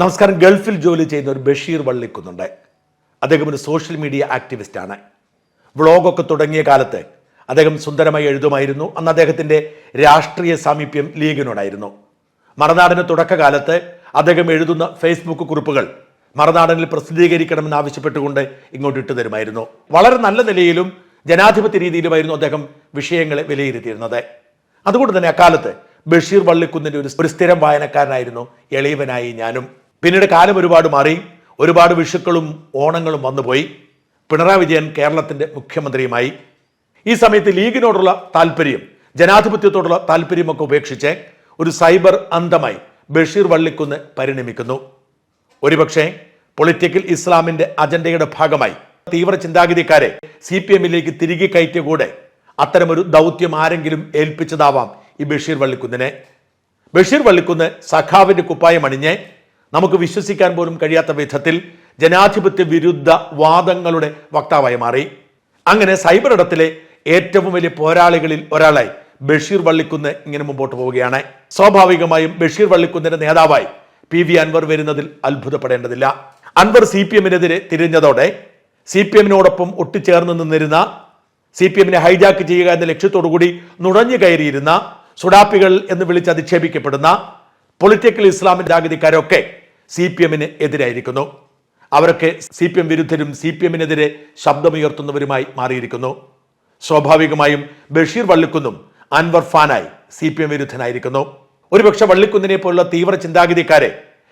നമസ്കാരം. ഗൾഫിൽ ജോലി ചെയ്യുന്ന ഒരു ബഷീർ വള്ളിക്കുന്നുണ്ട്. അദ്ദേഹം ഒരു സോഷ്യൽ മീഡിയ ആക്ടിവിസ്റ്റാണ്. വ്ളോഗൊക്കെ തുടങ്ങിയ കാലത്ത് അദ്ദേഹം സുന്ദരമായി എഴുതുമായിരുന്നു. അന്ന് അദ്ദേഹത്തിന്റെ രാഷ്ട്രീയ സാമീപ്യം ലീഗിനോടായിരുന്നു. മറുനാടിന് തുടക്കകാലത്ത് അദ്ദേഹം എഴുതുന്ന ഫേസ്ബുക്ക് കുറിപ്പുകൾ മറുനാടനിൽ പ്രസിദ്ധീകരിക്കണമെന്ന് ആവശ്യപ്പെട്ടുകൊണ്ട് ഇങ്ങോട്ട് ഇട്ടു തരുമായിരുന്നു. വളരെ നല്ല നിലയിലും ജനാധിപത്യ രീതിയിലുമായിരുന്നു അദ്ദേഹം വിഷയങ്ങളെ വിലയിരുത്തിയിരുന്നത്. അതുകൊണ്ട് തന്നെ അക്കാലത്ത് ബഷീർ വള്ളിക്കുന്നിന്റെ ഒരു സ്ഥിരം വായനക്കാരനായിരുന്നു എളിയവനായി ഞാനും. പിന്നീട് കാലം ഒരുപാട് മാറി ഒരുപാട് വിഷുക്കളും ഓണങ്ങളും വന്നുപോയി. പിണറായി വിജയൻ കേരളത്തിന്റെ മുഖ്യമന്ത്രിയുമായി. ഈ സമയത്ത് ലീഗിനോടുള്ള താല്പര്യം ജനാധിപത്യത്തോടുള്ള താല്പര്യമൊക്കെ ഉപേക്ഷിച്ച് ഒരു സൈബർ അന്തമായി ബഷീർ വള്ളിക്കുന്ന് പരിണമിക്കുന്നു. ഒരുപക്ഷെ പൊളിറ്റിക്കൽ ഇസ്ലാമിന്റെ അജണ്ടയുടെ ഭാഗമായി തീവ്ര ചിന്താഗതിക്കാരെ സി പി എമ്മിലേക്ക് തിരികെ കയറ്റിയ കൂടെ അത്തരമൊരു ദൗത്യം ആരെങ്കിലും ഏൽപ്പിച്ചതാവാം ഈ ബഷീർ വള്ളിക്കുന്നിനെ. ബഷീർ വള്ളിക്കുന്ന് സഖാവിന്റെ കുപ്പായം അണിഞ്ഞ് നമുക്ക് വിശ്വസിക്കാൻ പോലും കഴിയാത്ത വിധത്തിൽ ജനാധിപത്യ വിരുദ്ധ വാദങ്ങളുടെ വക്താവായി മാറി. അങ്ങനെ സൈബർ ഇടത്തിലെ ഏറ്റവും വലിയ പോരാളികളിൽ ഒരാളായി ബഷീർ വള്ളിക്കുന്ന് ഇങ്ങനെ മുമ്പോട്ട് പോവുകയാണ്. സ്വാഭാവികമായും ബഷീർ വള്ളിക്കുന്നിന്റെ നേതാവായി പി വി അൻവർ വരുന്നതിൽ അത്ഭുതപ്പെടേണ്ടതില്ല. അൻവർ സി പി എമ്മിനെതിരെ തിരിഞ്ഞതോടെ സി പി എമ്മിനോടൊപ്പം ഒട്ടിച്ചേർന്ന് നിന്നിരുന്ന സി പി എമ്മിനെ ഹൈജാക്ക് ചെയ്യുക എന്ന ലക്ഷ്യത്തോടുകൂടി നുഴഞ്ഞു കയറിയിരുന്ന സുഡാപ്പികൾ എന്ന് വിളിച്ച് അധിക്ഷേപിക്കപ്പെടുന്ന പൊളിറ്റിക്കൽ ഇസ്ലാമിന്റെ ജാഗതിക്കാരൊക്കെ സി പി എമ്മിന് എതിരായിരിക്കുന്നു. അവരൊക്കെ സി പി എം വിരുദ്ധരും സി പി എമ്മിനെതിരെ ശബ്ദമുയർത്തുന്നവരുമായി മാറിയിരിക്കുന്നു. സ്വാഭാവികമായും ബഷീർ വള്ളിക്കുന്നും അൻവർ ഫാനായി സി പി എം വിരുദ്ധനായിരിക്കുന്നു. ഒരുപക്ഷെ വള്ളിക്കുന്നിനെ പോലുള്ള തീവ്ര ചിന്താഗതിക്കാരെ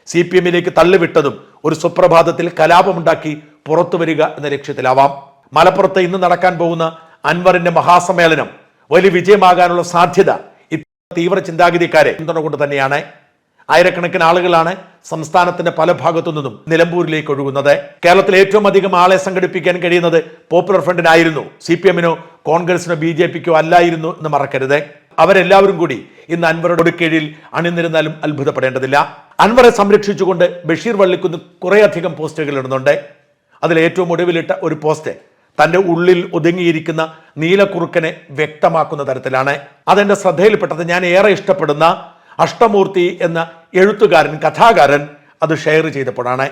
സി പി എമ്മിലേക്ക് തള്ളിവിട്ടതും ഒരു സുപ്രഭാതത്തിൽ കലാപമുണ്ടാക്കി പുറത്തു വരിക എന്ന ലക്ഷ്യത്തിലാവാം. മലപ്പുറത്ത് ഇന്ന് നടക്കാൻ പോകുന്ന അൻവറിന്റെ മഹാസമ്മേളനം വലിയ വിജയമാകാനുള്ള സാധ്യത തീവ്ര ചിന്താഗതിക്കാരെ പിന്തുണ കൊണ്ട് തന്നെയാണ്. ആയിരക്കണക്കിന് ആളുകളാണ് സംസ്ഥാനത്തിന്റെ പല ഭാഗത്തു നിന്നും നിലമ്പൂരിലേക്ക് ഒഴുകുന്നത്. കേരളത്തിൽ ഏറ്റവും അധികം ആളെ സംഘടിപ്പിക്കാൻ കഴിയുന്നത് പോപ്പുലർ ഫ്രണ്ടിനായിരുന്നു. സി പി എമ്മിനോ കോൺഗ്രസിനോ ബി ജെ പിക്കോ അല്ലായിരുന്നു എന്ന് മറക്കരുത്. അവരെല്ലാവരും കൂടി ഇന്ന് അൻവറുടെ കീഴിൽ അണിനിരുന്നാലും അത്ഭുതപ്പെടേണ്ടതില്ല. അൻവറെ സംരക്ഷിച്ചുകൊണ്ട് ബഷീർ വള്ളിക്കുന്ന് കുറേയധികം പോസ്റ്റുകൾ ഇടുന്നുണ്ട്. അതിൽ ഏറ്റവും ഒടുവിലിട്ട ഒരു പോസ്റ്റ് തന്റെ ഉള്ളിൽ ഒതുങ്ങിയിരിക്കുന്ന നീലക്കുറുക്കനെ വ്യക്തമാക്കുന്ന തരത്തിലാണ്. അതെന്റെ ശ്രദ്ധയിൽപ്പെട്ടത് ഞാൻ ഏറെ ഇഷ്ടപ്പെടുന്ന അഷ്ടമൂർത്തി എന്ന എഴുത്തുകാരൻ കഥാകാരൻ അത് ഷെയർ ചെയ്തപ്പോഴാണ്.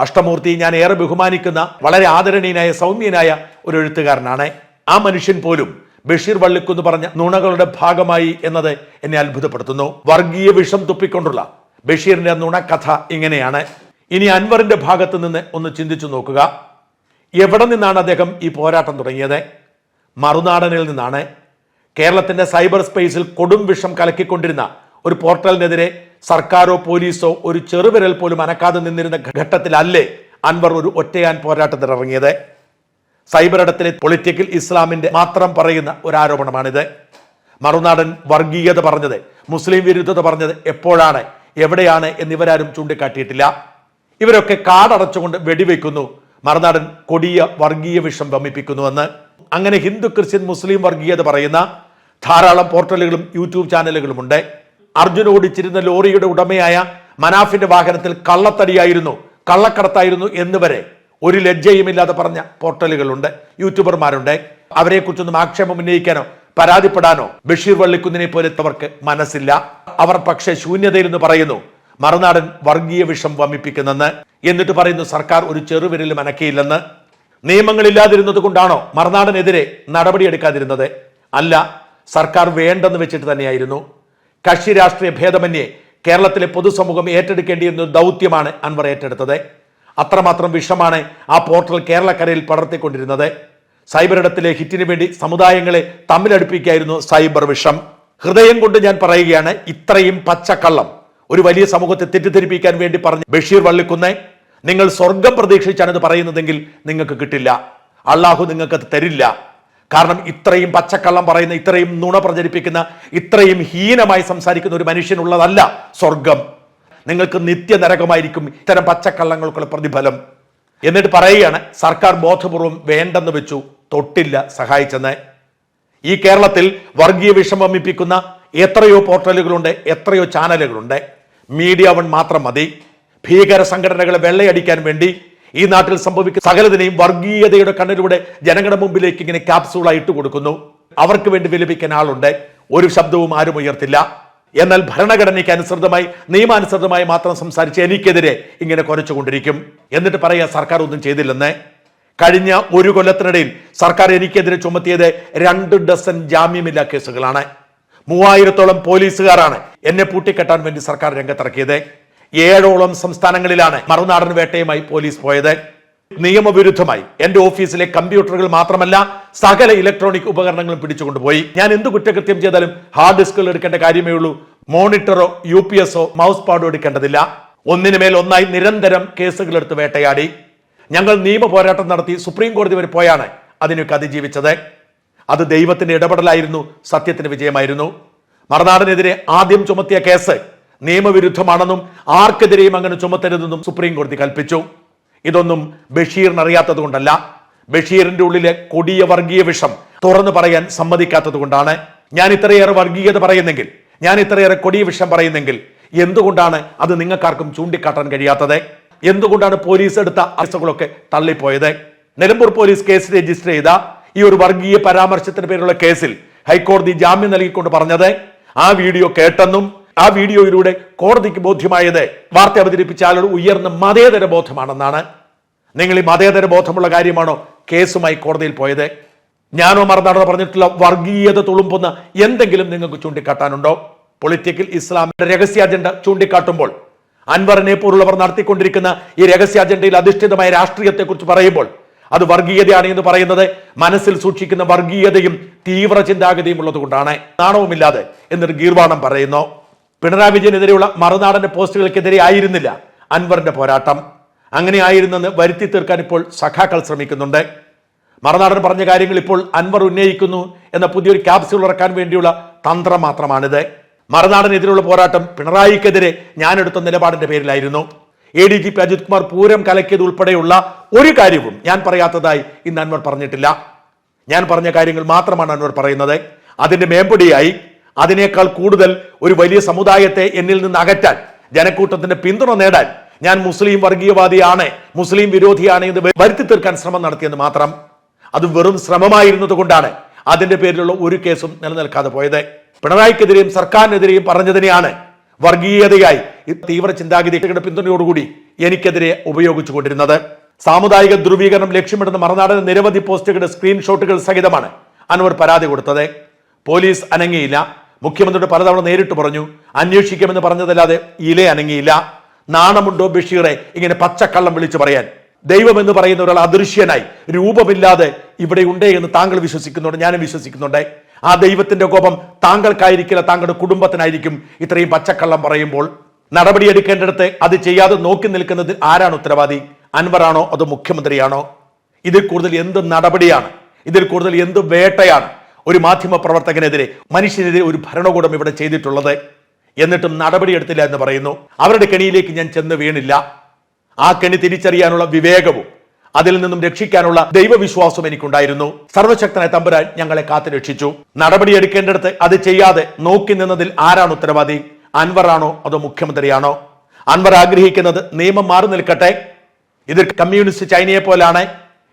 അഷ്ടമൂർത്തി ഞാൻ ഏറെ ബഹുമാനിക്കുന്ന വളരെ ആദരണീയനായ സൗമ്യനായ ഒരു എഴുത്തുകാരനാണ്. ആ മനുഷ്യൻ പോലും ബഷീർ വള്ളിക്കുന്ന് പറഞ്ഞ നുണകളുടെ ഭാഗമായി എന്നത് എന്നെ അത്ഭുതപ്പെടുത്തുന്നു. വർഗീയ വിഷം തുപ്പിക്കൊണ്ടുള്ള ബഷീറിന്റെ നുണക്കഥ ഇങ്ങനെയാണ്. ഇനി അൻവറിന്റെ ഭാഗത്ത് നിന്ന് ഒന്ന് ചിന്തിച്ചു നോക്കുക. എവിടെ നിന്നാണ് അദ്ദേഹം ഈ പോരാട്ടം തുടങ്ങിയത്? മറുനാടനിൽ നിന്നാണ്. കേരളത്തിന്റെ സൈബർ സ്പേസിൽ കൊടും വിഷം കലക്കിക്കൊണ്ടിരുന്ന ഒരു പോർട്ടലിനെതിരെ സർക്കാരോ പോലീസോ ഒരു ചെറുവിരൽ പോലും അനക്കാതെ നിന്നിരുന്ന ഘട്ടത്തിലല്ലേ അൻവർ ഒരു ഒറ്റയാൻ പോരാട്ടത്തിൽ ഇറങ്ങിയത് സൈബർ ഇടത്തിലെ പൊളിറ്റിക്കൽ ഇസ്ലാമിന്റെ മാത്രം പറയുന്ന ഒരു ആരോപണമാണിത് മറുനാടൻ വർഗീയത പറഞ്ഞത് മുസ്ലിം വിരുദ്ധത പറഞ്ഞത് എപ്പോഴാണ് എവിടെയാണ് എന്നിവരാരും ചൂണ്ടിക്കാട്ടിയിട്ടില്ല. ഇവരൊക്കെ കാടടച്ചുകൊണ്ട് വെടിവെക്കുന്നു മറുനാടൻ കൊടിയ വർഗീയ വിഷം വമിപ്പിക്കുന്നുവെന്ന്. അങ്ങനെ ഹിന്ദു ക്രിസ്ത്യൻ മുസ്ലിം വർഗീയത പറയുന്ന ധാരാളം പോർട്ടലുകളും യൂട്യൂബ് ചാനലുകളുമുണ്ട്. അർജുൻ ഓടിച്ചിരുന്ന ലോറിയുടെ ഉടമയായ മനാഫിന്റെ വാഹനത്തിൽ കള്ളത്തടിയായിരുന്നു കള്ളക്കടത്തായിരുന്നു എന്ന് വരെ ഒരു ലജ്ജയുമില്ലാതെ പറഞ്ഞ പോർട്ടലുകളുണ്ട് യൂട്യൂബർമാരുണ്ട്. അവരെക്കുറിച്ചൊന്നും ആക്ഷേപം ഉന്നയിക്കാനോ പരാതിപ്പെടാനോ ബഷീർ വള്ളിക്കുന്നിനെ പോലത്തവർക്ക് മനസ്സില്ല. അവർ പക്ഷേ ശൂന്യതയിൽ നിന്ന് പറയുന്നു മറുനാടൻ വർഗീയ വിഷം വമിപ്പിക്കുന്നെന്ന്. എന്നിട്ട് പറയുന്നു സർക്കാർ ഒരു ചെറുവിരലും അനക്കിയില്ലെന്ന്. നിയമങ്ങളില്ലാതിരുന്നത് കൊണ്ടാണോ മറുനാടനെതിരെ നടപടിയെടുക്കാതിരുന്നത്? അല്ല സർക്കാർ വേണ്ടെന്ന് വെച്ചിട്ട് തന്നെയായിരുന്നു. കക്ഷി രാഷ്ട്രീയ ഭേദമന്യേ കേരളത്തിലെ പൊതുസമൂഹം ഏറ്റെടുക്കേണ്ടിയിരുന്ന ദൗത്യമാണ് അൻവർ ഏറ്റെടുത്തത്. അത്രമാത്രം വിഷമാണ് ആ പോർട്ടൽ കേരളക്കരയിൽ പടർത്തിക്കൊണ്ടിരുന്നത്. സൈബർ ഇടത്തിലെ ഹിറ്റിന് വേണ്ടി സമുദായങ്ങളെ തമ്മിലടുപ്പിക്കായിരുന്നു സൈബർ വിഷം. ഹൃദയം കൊണ്ട് ഞാൻ പറയുകയാണ് ഇത്രയും പച്ചക്കള്ളം ഒരു വലിയ സമൂഹത്തെ തെറ്റിദ്ധരിപ്പിക്കാൻ വേണ്ടി പറഞ്ഞ ബഷീർ വള്ളിക്കുന്നേ നിങ്ങൾ സ്വർഗം പ്രതീക്ഷിച്ചാണ് ഇത് പറയുന്നതെങ്കിൽ നിങ്ങൾക്ക് കിട്ടില്ല. അള്ളാഹു നിങ്ങൾക്ക് തരില്ല. കാരണം ഇത്രയും പച്ചക്കള്ളം പറയുന്ന ഇത്രയും നുണ പ്രചരിപ്പിക്കുന്ന ഇത്രയും ഹീനമായി സംസാരിക്കുന്ന ഒരു മനുഷ്യനുള്ളതല്ല സ്വർഗം നിങ്ങൾക്ക് നിത്യ നരകമായിരിക്കും ഇത്തരം പച്ചക്കള്ളങ്ങൾക്കുള്ള പ്രതിഫലം. എന്നിട്ട് പറയുകയാണ് സർക്കാർ ബോധപൂർവം വേണ്ടെന്ന് വെച്ചു തൊട്ടില്ല സഹായിച്ചെന്ന്. ഈ കേരളത്തിൽ വർഗീയ വിഷമമിപ്പിക്കുന്ന എത്രയോ പോർട്ടലുകളുണ്ട് എത്രയോ ചാനലുകളുണ്ട്. മീഡിയ വൺ മാത്രം മതി. ഭീകര സംഘടനകളെ വെള്ളയടിക്കാൻ വേണ്ടി ഈ നാട്ടിൽ സംഭവിക്കുന്ന സകലതിനെയും വർഗീയതയുടെ കണ്ണിലൂടെ ജനങ്ങളുടെ മുമ്പിലേക്ക് ഇങ്ങനെ ക്യാപ്സൂളായി ഇട്ട് കൊടുക്കുന്നു. അവർക്ക് വേണ്ടി വിലപിക്കാൻ ആളുണ്ട്. ഒരു ശബ്ദവും ആരും ഉയർത്തില്ല. എന്നാൽ ഭരണഘടനയ്ക്ക് അനുസൃതമായി നിയമാനുസൃതമായി മാത്രം സംസാരിച്ച് എനിക്കെതിരെ ഇങ്ങനെ കുറച്ചുകൊണ്ടിരിക്കും എന്നിട്ട് പറയാ സർക്കാർ ഒന്നും ചെയ്തില്ലെന്ന്. കഴിഞ്ഞ ഒരു കൊല്ലത്തിനിടയിൽ സർക്കാർ എനിക്കെതിരെ ചുമത്തിയത് രണ്ട് ഡസൻ ജാമ്യമില്ലാ കേസുകളാണ്. മൂവായിരത്തോളം പോലീസുകാരാണ് എന്നെ പൂട്ടിക്കെട്ടാൻ വേണ്ടി സർക്കാർ രംഗത്തിറക്കിയത്. ഏഴോളം സംസ്ഥാനങ്ങളിലാണ് മറുനാടൻ വേട്ടയുമായി പോലീസ് പോയത്. നിയമവിരുദ്ധമായി എന്റെ ഓഫീസിലെ കമ്പ്യൂട്ടറുകൾ മാത്രമല്ല സകല ഇലക്ട്രോണിക് ഉപകരണങ്ങളും പിടിച്ചുകൊണ്ടുപോയി. ഞാൻ എന്ത് കുറ്റകൃത്യം ചെയ്താലും ഹാർഡ് ഡിസ്കുകൾ എടുക്കേണ്ട കാര്യമേ ഉള്ളൂ. മോണിറ്ററോ യു പി എസോ മൗസ് പാഡോ എടുക്കേണ്ടതില്ല. ഒന്നിനുമേൽ ഒന്നായി നിരന്തരം കേസുകൾ എടുത്ത് വേട്ടയാടി. ഞങ്ങൾ നിയമ പോരാട്ടം നടത്തി സുപ്രീം കോടതി വരെ പോയാണ് അതിനൊക്കെ അതിജീവിച്ചത്. അത് ദൈവത്തിന്റെ ഇടപെടലായിരുന്നു സത്യത്തിന് വിജയമായിരുന്നു. മറുനാടിനെതിരെ ആദ്യം ചുമത്തിയ കേസ് നിയമവിരുദ്ധമാണെന്നും ആർക്കെതിരെയും അങ്ങനെ ചുമത്തരുതെന്നും സുപ്രീം കോടതി കൽപ്പിച്ചു. ഇതൊന്നും ബഷീറിന് അറിയാത്തത് കൊണ്ടല്ല ബഷീറിന്റെ ഉള്ളിലെ കൊടിയ വർഗീയ വിഷം തുറന്നു പറയാൻ സമ്മതിക്കാത്തത് കൊണ്ടാണ് ഞാൻ ഇത്രയേറെ വർഗീയത പറയുന്നെങ്കിൽ ഞാൻ ഇത്രയേറെ കൊടിയ വിഷം പറയുന്നെങ്കിൽ എന്തുകൊണ്ടാണ് അത് നിങ്ങൾക്കാർക്കും ചൂണ്ടിക്കാട്ടാൻ കഴിയാത്തത്? എന്തുകൊണ്ടാണ് പോലീസ് എടുത്ത അറസ്റ്റുകളൊക്കെ തള്ളിപ്പോയത്? നിലമ്പൂർ പോലീസ് കേസ് രജിസ്റ്റർ ചെയ്ത ഈ ഒരു വർഗീയ പരാമർശത്തിന് പേരുള്ള കേസിൽ ഹൈക്കോടതി ജാമ്യം നൽകിക്കൊണ്ട് പറഞ്ഞത് ആ വീഡിയോ കേട്ടെന്നും ആ വീഡിയോയിലൂടെ കോടതിക്ക് ബോധ്യമായത് വാർത്ത അവതരിപ്പിച്ച ആളുടെ ഉയർന്ന മതേതര ബോധമാണെന്നാണ്. നിങ്ങൾ ഈ മതേതര ബോധമുള്ള കാര്യമാണോ കേസുമായി കോടതിയിൽ പോയത്? ഞാനോ മറന്നാടോ പറഞ്ഞിട്ടുള്ള വർഗീയത തുളുമ്പുന്ന എന്തെങ്കിലും നിങ്ങൾക്ക് ചൂണ്ടിക്കാട്ടാനുണ്ടോ? പൊളിറ്റിക്കൽ ഇസ്ലാമിന്റെ രഹസ്യ അജണ്ട ചൂണ്ടിക്കാട്ടുമ്പോൾ അൻവറിനെ പോലുള്ളവർ നടത്തിക്കൊണ്ടിരിക്കുന്ന ഈ രഹസ്യ അജണ്ടയിൽ അധിഷ്ഠിതമായ രാഷ്ട്രീയത്തെക്കുറിച്ച് പറയുമ്പോൾ അത് വർഗീയതയാണ് എന്ന് പറയുന്നത് മനസ്സിൽ സൂക്ഷിക്കുന്ന വർഗീയതയും തീവ്ര ചിന്താഗതിയും ഉള്ളതുകൊണ്ടാണ്. നാണവുമില്ലാതെ എന്നൊരു ഗീർവാണം പറയുന്നു. പിണറായി വിജയനെതിരെയുള്ള മറുനാടന്റെ പോസ്റ്റുകൾക്കെതിരെ ആയിരുന്നില്ല അൻവറിന്റെ പോരാട്ടം. അങ്ങനെ ആയിരുന്നെന്ന് വരുത്തി തീർക്കാൻ ഇപ്പോൾ സഖാക്കൾ ശ്രമിക്കുന്നുണ്ട്. മറുനാടൻ പറഞ്ഞ കാര്യങ്ങൾ ഇപ്പോൾ അൻവർ ഉന്നയിക്കുന്നു എന്ന പുതിയൊരു ക്യാപ്സ്യൂൾ ഇറക്കാൻ വേണ്ടിയുള്ള തന്ത്രം മാത്രമാണിത്. മറുനാടനെതിരെയുള്ള പോരാട്ടം പിണറായിക്കെതിരെ ഞാനെടുത്ത നിലപാടിന്റെ പേരിലായിരുന്നു. A D G P Ajith Kumar Pooram കലക്കിയത് ഉൾപ്പെടെയുള്ള ഒരു കാര്യവും ഞാൻ പറയാത്തതായി ഇന്ന് അൻവർ പറഞ്ഞിട്ടില്ല. ഞാൻ പറഞ്ഞ കാര്യങ്ങൾ മാത്രമാണ് അൻവർ പറയുന്നത്. അതിന്റെ മേമ്പൊടിയായി അതിനേക്കാൾ കൂടുതൽ ഒരു വലിയ സമുദായത്തെ എന്നിൽ നിന്ന് അകറ്റാൻ ജനക്കൂട്ടത്തിന്റെ പിന്തുണ നേടാൻ ഞാൻ മുസ്ലിം വർഗീയവാദിയാണ് മുസ്ലിം വിരോധിയാണ് എന്ന് വരുത്തി തീർക്കാൻ ശ്രമം നടത്തിയെന്ന് മാത്രം. അത് വെറും ശ്രമമായിരുന്നത് കൊണ്ടാണ് അതിന്റെ പേരിലുള്ള ഒരു കേസും നിലനിൽക്കാതെ പോയത്. പിണറായിക്കെതിരെയും സർക്കാരിനെതിരെയും പറഞ്ഞതിനെയാണ് വർഗീയതയായി തീവ്ര ചിന്താഗതിയുടെ പിന്തുണയോടുകൂടി എനിക്കെതിരെ ഉപയോഗിച്ചുകൊണ്ടിരുന്നത്. സാമുദായിക ധ്രുവീകരണം ലക്ഷ്യമിടുന്ന മറുനാടൻ നിരവധി പോസ്റ്റുകളുടെ സ്ക്രീൻഷോട്ടുകൾ സഹിതമാണ് അൻവർ പരാതി കൊടുത്തത്. പോലീസ് അനങ്ങിയില്ല. മുഖ്യമന്ത്രിയുടെ പലതവണ നേരിട്ട് പറഞ്ഞു അന്വേഷിക്കുമെന്ന് പറഞ്ഞതല്ലാതെ ഇല അനങ്ങിയില്ല. നാണമുണ്ടോ ബഷീറെ? ഇങ്ങനെ പച്ചക്കള്ളം വിളിച്ചു പറയാൻ. ദൈവം എന്ന് പറയുന്ന ഒരാൾ അദൃശ്യനായി. രൂപമില്ലാതെ ഇവിടെ ഉണ്ടേ എന്ന് താങ്കൾ വിശ്വസിക്കുന്നുണ്ട് ഞാനും വിശ്വസിക്കുന്നുണ്ട്. ആ ദൈവത്തിന്റെ കോപം താങ്കൾക്കായിരിക്കില്ല താങ്കളുടെ കുടുംബത്തിനായിരിക്കും ഇത്രയും പച്ചക്കള്ളം പറയുമ്പോൾ. നടപടിയെടുക്കേണ്ടിടത്ത് അത് ചെയ്യാതെ നോക്കി നിൽക്കുന്നത് ആരാണ് ഉത്തരവാദി? അൻവറാണോ അതോ മുഖ്യമന്ത്രിയാണോ? ഇതിൽ കൂടുതൽ എന്ത് നടപടിയാണ്? ഇതിൽ കൂടുതൽ എന്ത് വേട്ടയാണ്? ഒരു മാധ്യമ പ്രവർത്തകനെതിരെ മനുഷ്യനെതിരെ ഒരു ഭരണകൂടം ഇവിടെ ചെയ്തിട്ടുള്ളത്. എന്നിട്ടും നടപടിയെടുത്തില്ല എന്ന് പറയുന്നു. അവരുടെ കെണിയിലേക്ക് ഞാൻ ചെന്ന് വീണില്ല. ആ കെണി തിരിച്ചറിയാനുള്ള വിവേകവും അതിൽ നിന്നും രക്ഷിക്കാനുള്ള ദൈവവിശ്വാസവും എനിക്കുണ്ടായിരുന്നു. സർവശക്തനായ തമ്പുരാൻ ഞങ്ങളെ കാത്തു രക്ഷിച്ചു. നടപടിയെടുക്കേണ്ടിടത്ത് അത് ചെയ്യാതെ നോക്കി നിന്നതിൽ ആരാണ് ഉത്തരവാദി? അൻവറാണോ അതോ മുഖ്യമന്ത്രിയാണോ? അൻവർ ആഗ്രഹിക്കുന്നത് നിയമം മാറി നിൽക്കട്ടെ. ഇത് കമ്മ്യൂണിസ്റ്റ് ചൈനയെ പോലാണ്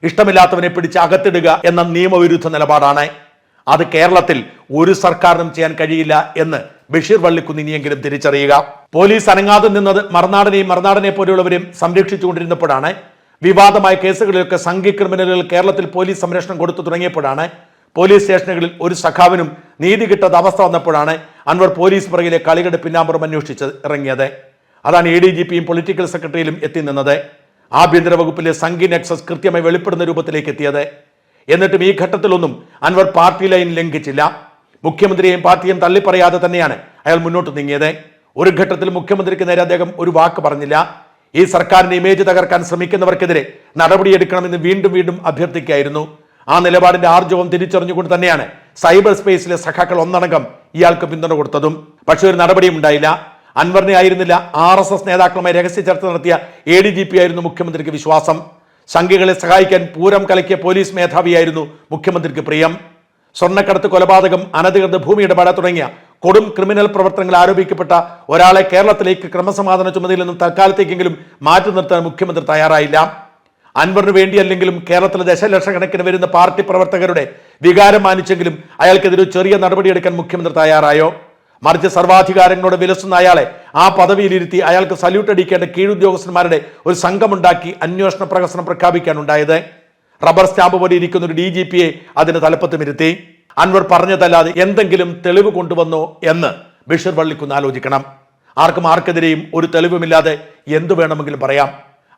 ഇഷ്ടമില്ലാത്തവനെ പിടിച്ച് അകത്തിടുക എന്ന നിയമവിരുദ്ധ നിലപാടാണ്. അത് കേരളത്തിൽ ഒരു സർക്കാരിനും ചെയ്യാൻ കഴിയില്ല എന്ന് ബഷീർ വള്ളിക്കുന്നിനിയെങ്കിലും തിരിച്ചറിയുക. പോലീസ് അനങ്ങാതെ നിന്നത് മറുനാടനെയും മറുനാടനെ പോലെയുള്ളവരെയും സംരക്ഷിച്ചുകൊണ്ടിരുന്നപ്പോഴാണ്. വിവാദമായ കേസുകളിലൊക്കെ സംഘി ക്രിമിനലുകൾ കേരളത്തിൽ പോലീസ് സംരക്ഷണം കൊടുത്തു തുടങ്ങിയപ്പോഴാണ്. പോലീസ് സ്റ്റേഷനുകളിൽ ഒരു സഖാവിനും നീതി കിട്ടാത്ത അവസ്ഥ വന്നപ്പോഴാണ് അൻവർ പോലീസ് പുറകിലെ കളികളുടെ പിന്നാമ്പുറം അന്വേഷിച്ച് ഇറങ്ങിയത്. അതാണ് എ ഡി ജി പിയും പൊളിറ്റിക്കൽ സെക്രട്ടറിയിലും എത്തി നിന്നത്. ആഭ്യന്തര വകുപ്പിലെ സംഘി നെക്സസ് കൃത്യമായി വെളിപ്പെടുന്ന രൂപത്തിലേക്ക് എത്തിയത്. എന്നിട്ടും ഈ ഘട്ടത്തിലൊന്നും അൻവർ പാർട്ടി ലൈൻ ലംഘിച്ചില്ല. മുഖ്യമന്ത്രിയെയും പാർട്ടിയും തള്ളിപ്പറയാതെ തന്നെയാണ് അയാൾ മുന്നോട്ട് നീങ്ങിയത്. ഒരു ഘട്ടത്തിൽ മുഖ്യമന്ത്രിക്ക് നേരെ അദ്ദേഹം ഒരു വാക്ക് പറഞ്ഞില്ല. ഈ സർക്കാരിന്റെ ഇമേജ് തകർക്കാൻ ശ്രമിക്കുന്നവർക്കെതിരെ നടപടിയെടുക്കണമെന്ന് വീണ്ടും വീണ്ടും അഭ്യർത്ഥിക്കുകയായിരുന്നു. ആ നിലപാടിന്റെ ആർജവം തിരിച്ചറിഞ്ഞുകൊണ്ട് തന്നെയാണ് സൈബർ സ്പേസിലെ സഖാക്കൾ ഒന്നടങ്കം ഇയാൾക്ക് പിന്തുണ കൊടുത്തതും. പക്ഷെ ഒരു നടപടിയും ഉണ്ടായില്ല. അൻവറിനെ ആയിരുന്നില്ല ആർ എസ് എസ് നേതാക്കളുമായി രഹസ്യ ചർച്ച നടത്തിയ എ ഡി ജി പി ആയിരുന്നു മുഖ്യമന്ത്രിക്ക് വിശ്വാസം. സംഘികളെ സഹായിക്കാൻ പൂരം കലക്കിയ പോലീസ് മേധാവിയായിരുന്നു മുഖ്യമന്ത്രിക്ക് പ്രിയം. സ്വർണക്കടത്ത് കൊലപാതകം അനധികൃത ഭൂമി ഇടപാട് തുടങ്ങിയ കൊടും ക്രിമിനൽ പ്രവർത്തനങ്ങൾ ആരോപിക്കപ്പെട്ട ഒരാളെ കേരളത്തിലേക്ക് ക്രമസമാധാന ചുമതലയിൽ നിന്നും തൽക്കാലത്തേക്കെങ്കിലും മാറ്റി നിർത്താൻ മുഖ്യമന്ത്രി തയ്യാറായില്ല. അൻവറിന് വേണ്ടിയല്ലെങ്കിലും കേരളത്തിലെ ദശലക്ഷക്കണക്കിന് വരുന്ന പാർട്ടി പ്രവർത്തകരുടെ വികാരം മാനിച്ചെങ്കിലും അയാൾക്കെതിരെ ചെറിയ നടപടിയെടുക്കാൻ മുഖ്യമന്ത്രി തയ്യാറായോ? മറിച്ച് സർവാധികാരങ്ങളോട് വിലസുന്ന അയാളെ ആ പദവിയിലിരുത്തി അയാൾക്ക് സല്യൂട്ട് അടിക്കേണ്ട കീഴുദ്യോഗസ്ഥന്മാരുടെ ഒരു സംഘമുണ്ടാക്കി അന്വേഷണ പ്രഹസനം പ്രഖ്യാപിക്കാനുണ്ടായത്. റബ്ബർ സ്റ്റാമ്പ് പോലെ ഇരിക്കുന്ന ഒരു ഡി ജി പിയെ അതിന് തലപ്പത്തുമിരുത്തി അൻവർ പറഞ്ഞതല്ലാതെ എന്തെങ്കിലും തെളിവ് കൊണ്ടുവന്നോ എന്ന് ബഷീർ വള്ളിക്കുന്ന് ആലോചിക്കണം. ആർക്കും ആർക്കെതിരെയും ഒരു തെളിവുമില്ലാതെ എന്തു വേണമെങ്കിലും പറയാം.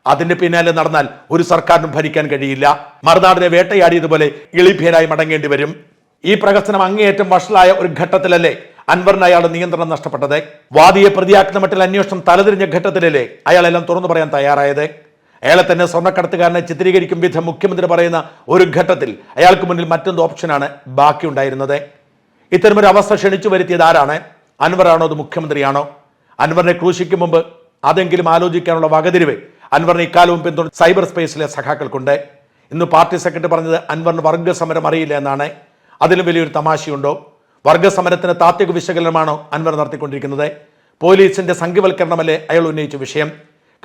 അതിന്റെ പിന്നാലെ നടന്നാൽ ഒരു സർക്കാരിനും ഭരിക്കാൻ കഴിയില്ല. മറുനാടിനെ വേട്ടയാടിയതുപോലെ ഇളിഭ്യനായി മടങ്ങേണ്ടി വരും. ഈ പ്രഹസനം അങ്ങേയറ്റം വഷളായ ഒരു ഘട്ടത്തിലല്ലേ അൻവറിന് അയാളുടെ നിയന്ത്രണം നഷ്ടപ്പെട്ടത്. വാദിയെ പ്രതിയാക്കുന്ന മട്ടിൽ അന്വേഷണം തലതിരിഞ്ഞ ഘട്ടത്തിലല്ലേ അയാളെല്ലാം തുറന്നു പറയാൻ തയ്യാറായത്? അയാളെ തന്നെ സ്വർണക്കടത്തുകാരനെ ചിത്രീകരിക്കും വിധം മുഖ്യമന്ത്രി പറയുന്ന ഒരു ഘട്ടത്തിൽ അയാൾക്ക് മുന്നിൽ മറ്റൊന്ന് ഓപ്ഷനാണ് ബാക്കിയുണ്ടായിരുന്നത്. ഇത്തരമൊരു അവസ്ഥ ക്ഷണിച്ചു വരുത്തിയത് ആരാണ്? അൻവറാണോ അത് മുഖ്യമന്ത്രിയാണോ? അൻവറിനെ ക്രൂശിക്കും മുമ്പ് അതെങ്കിലും ആലോചിക്കാനുള്ള വകതിരിവ് അൻവറിന് ഇക്കാലവും പിന്തുണ സൈബർ സ്പേസിലെ സഖാക്കൾക്കുണ്ട്. ഇന്ന് പാർട്ടി സെക്രട്ടറി പറഞ്ഞത് അൻവറിന് വർഗ സമരം അറിയില്ല എന്നാണ്. അതിലും വലിയൊരു തമാശയുണ്ടോ? വർഗ സമരത്തിന് താത്വിക വിശകലനമാണോ അൻവർ നടത്തിക്കൊണ്ടിരിക്കുന്നത്. പോലീസിന്റെ സംഘവൽക്കരണമല്ലേ അയാൾ ഉന്നയിച്ച വിഷയം?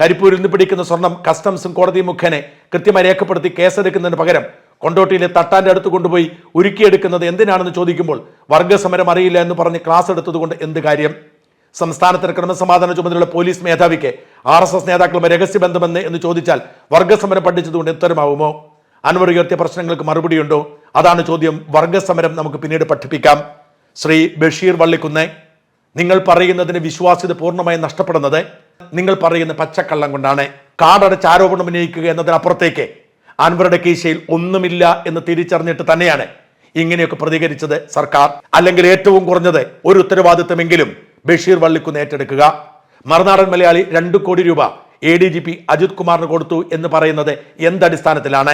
കരിപ്പൂരിൽ നിന്ന് പിടിക്കുന്ന സ്വർണം കസ്റ്റംസും കോടതി മുഖേന കൃത്യമായി രേഖപ്പെടുത്തി കേസെടുക്കുന്നതിന് പകരം കൊണ്ടോട്ടിയിലെ തട്ടാന്റെ അടുത്ത് കൊണ്ടുപോയി ഉരുക്കിയെടുക്കുന്നത് എന്തിനാണെന്ന് ചോദിക്കുമ്പോൾ വർഗസമരം അറിയില്ല എന്ന് പറഞ്ഞ് ക്ലാസ് എടുത്തതുകൊണ്ട് എന്ത് കാര്യം? സംസ്ഥാനത്തിന് ക്രമസമാധാന ചുമതലയുള്ള പോലീസ് മേധാവിക്ക് ആർ എസ് എസ് നേതാക്കളുമായി രഹസ്യബന്ധമെന്ന് എന്ന് ചോദിച്ചാൽ വർഗസമരം പഠിച്ചതുകൊണ്ട് ഉത്തരമാവുമോ അൻവർ ഉയർത്തിയ പ്രശ്നങ്ങൾക്ക് മറുപടിയുണ്ടോ? അതാണ് ചോദ്യം. വർഗസമരം നമുക്ക് പിന്നീട് പഠിപ്പിക്കാം. ശ്രീ ബഷീർ വള്ളിക്കുന്നെ നിങ്ങൾ പറയുന്നതിന് വിശ്വാസ്യത പൂർണമായി നഷ്ടപ്പെടുന്നത് നിങ്ങൾ പറയുന്ന പച്ചക്കള്ളം കൊണ്ടാണ്. കാടടച്ച് ആരോപണം ഉന്നയിക്കുക എന്നതിനപ്പുറത്തേക്ക് അൻവറുടെ കീശയിൽ ഒന്നുമില്ല എന്ന് തിരിച്ചറിഞ്ഞിട്ട് തന്നെയാണ് ഇങ്ങനെയൊക്കെ പ്രതികരിച്ചത് സർക്കാർ. അല്ലെങ്കിൽ ഏറ്റവും കുറഞ്ഞത് ഒരു ഉത്തരവാദിത്തമെങ്കിലും ബഷീർ വള്ളിക്കുന്ന് ഏറ്റെടുക്കുക. മറുനാടൻ മലയാളി രണ്ടു കോടി രൂപ A D G P Ajith കുമാറിന് കൊടുത്തു എന്ന് പറയുന്നത് എന്തടിസ്ഥാനത്തിലാണ്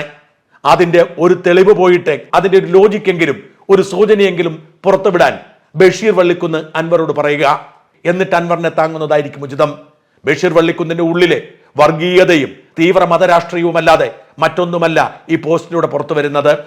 അതിന്റെ ഒരു തെളിവ് പോയിട്ട് അതിന്റെ ഒരു ലോജിക്കെങ്കിലും ഒരു സൂചനയെങ്കിലും പുറത്തുവിടാൻ ബഷീർ വള്ളിക്കുന്ന് അൻവറോട് പറയുക. എന്നിട്ട് അൻവറിനെ താങ്ങുന്നതായിരിക്കും ഉചിതം. ബഷീർ വള്ളിക്കുന്നിന്റെ ഉള്ളിലെ വർഗീയതയും തീവ്ര മതരാഷ്ട്രീയവുമല്ലാതെ മറ്റൊന്നുമല്ല ഈ പോസ്റ്റിലൂടെ പുറത്തു വരുന്നത്